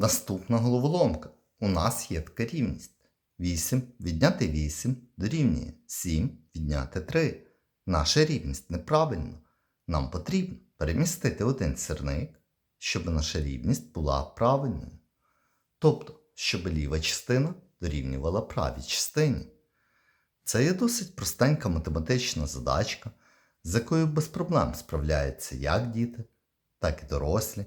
Наступна головоломка. У нас є така рівність. 8 відняти 8 дорівнює 7 відняти 3. Наша рівність неправильна. Нам потрібно перемістити один сірник, щоб наша рівність була правильною. Тобто, щоб ліва частина дорівнювала правій частині. Це є досить простенька математична задачка, з якою без проблем справляються як діти, так і дорослі.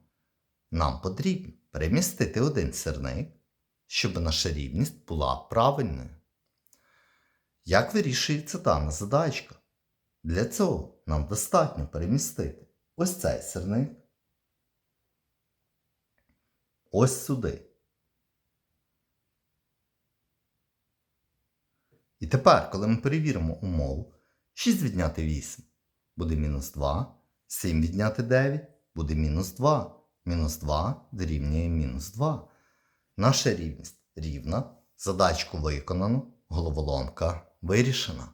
Нам потрібно перемістити один сірник, щоб наша рівність була правильною. Як вирішується дана задачка? Для цього нам достатньо перемістити ось цей сірник, ось сюди. І тепер, коли ми перевіримо умову, 6 відняти 8 буде мінус 2, 7 відняти 9 буде мінус 2, мінус 2 дорівнює мінус 2. Наша рівність рівна, задачку виконано, головоломка вирішена.